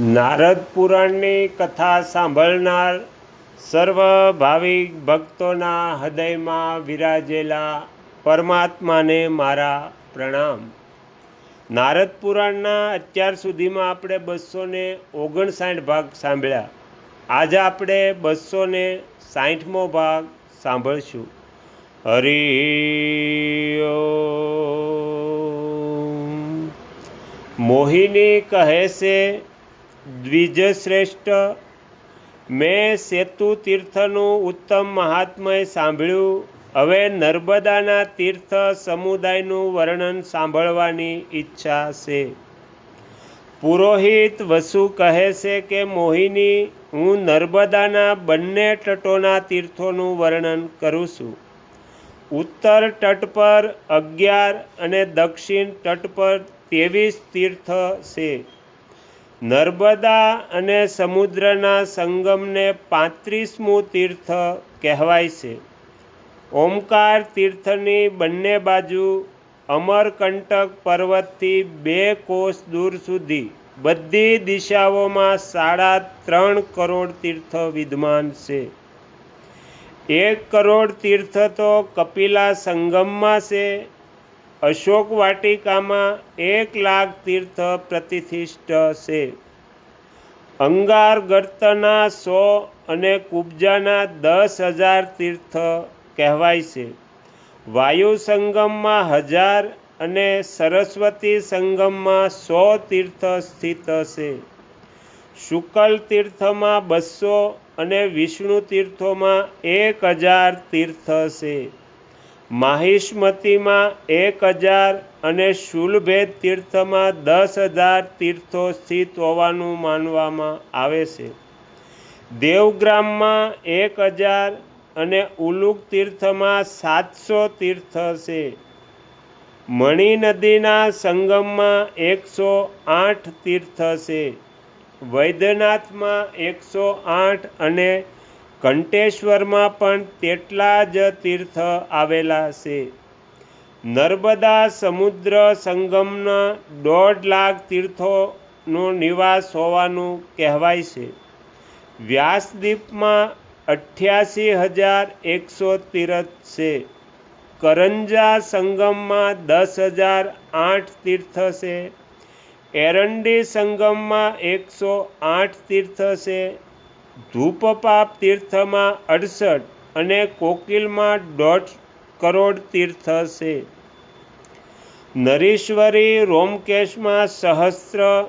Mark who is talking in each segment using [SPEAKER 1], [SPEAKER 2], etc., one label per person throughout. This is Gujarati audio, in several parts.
[SPEAKER 1] નારદ પુરાણની કથા સાંભળનાર સર્વ ભાવિક ભક્તોના હૃદયમાં વિરાજેલા પરમાત્માને મારા પ્રણામ. નારદ પુરાણના અત્યાર સુધીમાં આપણે બસો ને ઓગણસાઠ ભાગ સાંભળ્યા. આજે આપણે બસો ને સાઠમો ભાગ સાંભળશું. હરિ મોહિની કહે છે દ્વિજશ્રેષ્ઠ. મેં સેતુ તીર્થનું ઉત્તમ મહાત્મય સાંભળ્યું. હવે નર્મદાના તીર્થ સમુદાયનું વર્ણન સાંભળવાની ઈચ્છા છે. પુરોહિત વસુ કહે છે કે, મોહિની, હું નર્મદાના બંને તટોના તીર્થોનું વર્ણન કરું છું. ઉત્તર તટ પર અગિયાર અને દક્ષિણ તટ પર ત્રેવીસ તીર્થ છે. નર્મદા અને સમુદ્રના સંગમને પાંત્રીસમું તીર્થ કહેવાય છે. ઓમકાર તીર્થની બંને બાજુ અમરકંટક પર્વતથી બે કોષ દૂર સુધી બધી દિશાઓમાં સાડા ત્રણ કરોડ તીર્થ વિદ્યમાન છે. એક કરોડ તીર્થ તો કપિલા સંગમમાં છે અશોક વાટિકામાં એક લાખ તીર્થ પ્રતિષ્ઠિત છે. અંગાર ગર્તના સો અને કુબજાના દસ હજાર તીર્થ કહેવાય છે. વાયુ સંગમમાં હજાર અને સરસ્વતી સંગમમાં સો તીર્થ સ્થિત છે. શુકલ તીર્થમાં બસો અને વિષ્ણુ તીર્થોમાં એક હજાર તીર્થ છે. માહિષ્મતીમાં એક હજાર અને શુલભેદ તીર્થમાં દસ હજાર તીર્થો સ્થિત હોવાનું માનવામાં આવે છે. દેવગ્રામમાં એક હજાર અને ઉલુક તીર્થમાં સાતસો તીર્થ છે. મણિ નદીના સંગમમાં એકસો આઠ તીર્થ છે. વૈદ્યનાથમાં એકસો આઠ અને ઘંટેશ્વરમાં પણ તેટલા જ તીર્થ આવેલા છે. નર્મદા સમુદ્ર સંગમના દોઢ લાખ તીર્થોનો નિવાસ હોવાનું કહેવાય છે. વ્યાસદીપમાં અઠ્યાસી હજાર એકસો તીર્થ છે. કરંજા સંગમમાં દસ હજાર આઠ તીર્થ છે. એરંડી સંગમમાં એકસો આઠ તીર્થ છે. ધૂપપાપ તીર્થમાં અડસઠ અને કોકિલમાં દોઢ કરોડ તીર્થ છે. નરીશ્વરી, રોમકેશમાં સહસ્ત્ર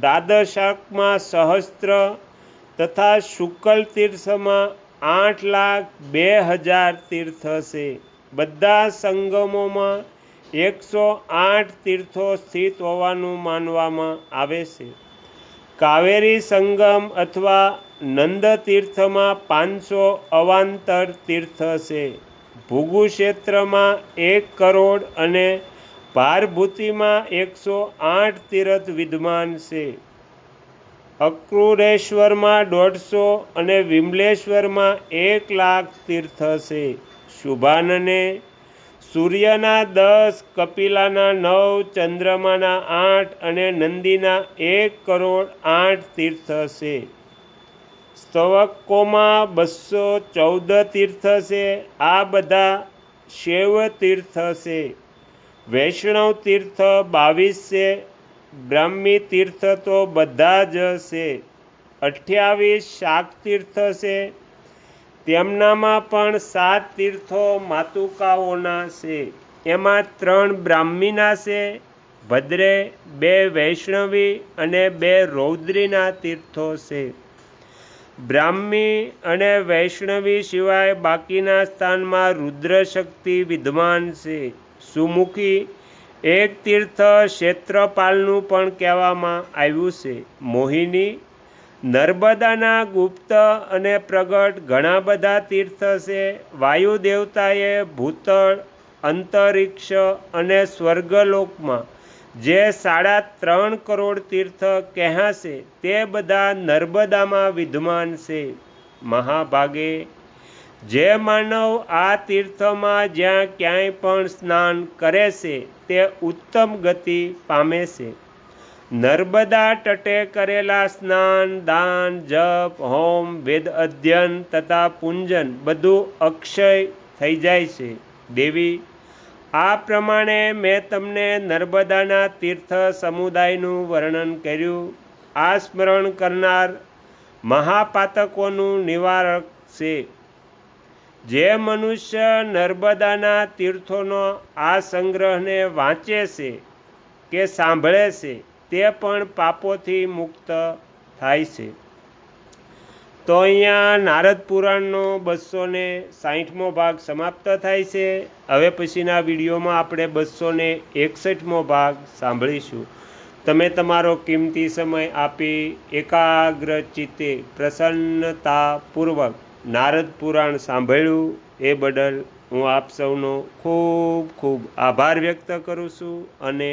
[SPEAKER 1] દાદશાકમાં સહસ્ત્ર તથા શુકલ તીર્થમાં આઠ લાખ બે હજાર તીર્થ છે. બધા સંગમોમાં એકસો આઠ તીર્થો સ્થિત હોવાનું માનવામાં આવે છે. કાવેરી સંગમ અથવા નંદ તીર્થમાં પાંચસો અવાંતર તીર્થ છે. ભૂગુ ક્ષેત્રમાં એક કરોડ અને ભારભૂતિમાં એકસો આઠ તીર્થ વિદ્યમાન છે. અક્રુરેશ્વરમાં દોઢસો અને વિમલેશ્વરમાં એક લાખ તીર્થ છે. શુભાનને સૂર્યના દસ, કપિલાના નવ, ચંદ્રમાના આઠ અને નંદીના એક કરોડ આઠ તીર્થ છે સ્તવકોમાં બસો ચૌદ તીર્થ છે આ બધા શૈવ તીર્થ છે વૈષ્ણવ તીર્થ બાવીસ છે. બ્રાહ્મી તીર્થ તો બધા જ છે અઠ્યાવીસ શાક તીર્થ છે તેમનામાં પણ સાત તીર્થો માતુકાઓના છે. એમાં ત્રણ બ્રાહ્મીના છે, ભદ્રે, બે વૈષ્ણવી અને બે રૌદ્રીના તીર્થો છે. બ્રાહ્મી અને વૈષ્ણવી સિવાય બાકીના સ્થાનમાં રુદ્રશક્તિ વિદ્વાન છે. સુમુખી એક તીર્થ ક્ષેત્રપાલનું પણ કહેવામાં આવ્યું છે. મોહિની નર્મદાના ગુપ્ત અને પ્રગટ ઘણા બધા તીર્થ છે. વાયુ દેવતાએ ભૂતળ, અંતરિક્ષ અને સ્વર્ગલોકમાં જે સાડા ત્રણ કરોડ તીર્થ કહેશે તે બધા નર્મદામાં વિદ્યમાન છે. મહાભાગે જે માનવ આ તીર્થમાં જ્યાં ક્યાંય પણ સ્નાન કરે છે તે ઉત્તમ ગતિ પામે છે. નર્મદા તટે કરેલા સ્નાન, દાન, જપ, હોમ, વેદ અધ્યયન તથા પૂંજન બધું અક્ષય થઈ જાય છે. દેવી, આ પ્રમાણે મેં તમને નર્મદાના તીર્થ સમુદાયનું વર્ણન કર્યું. આ સ્મરણ કરનાર મહાપાતકોનું નિવારક છે. જે મનુષ્ય નર્મદાના તીર્થોનો આ સંગ્રહને વાંચે છે કે સાંભળે છે તે પણ પાપોથી મુક્ત થાય છે. તો અહીંયા નારદ પુરાણનો બસો ને સાહીઠમો ભાગ સમાપ્ત થાય છે. હવે પછીના વિડીયોમાં આપણે બસો ને એકસઠમો ભાગ સાંભળીશું. તમે તમારો કિંમતી સમય આપી એકાગ્ર ચિત્તે પ્રસન્નતાપૂર્વક નારદ પુરાણ સાંભળ્યું એ બદલ હું આપ સૌનો ખૂબ ખૂબ આભાર વ્યક્ત કરું છું અને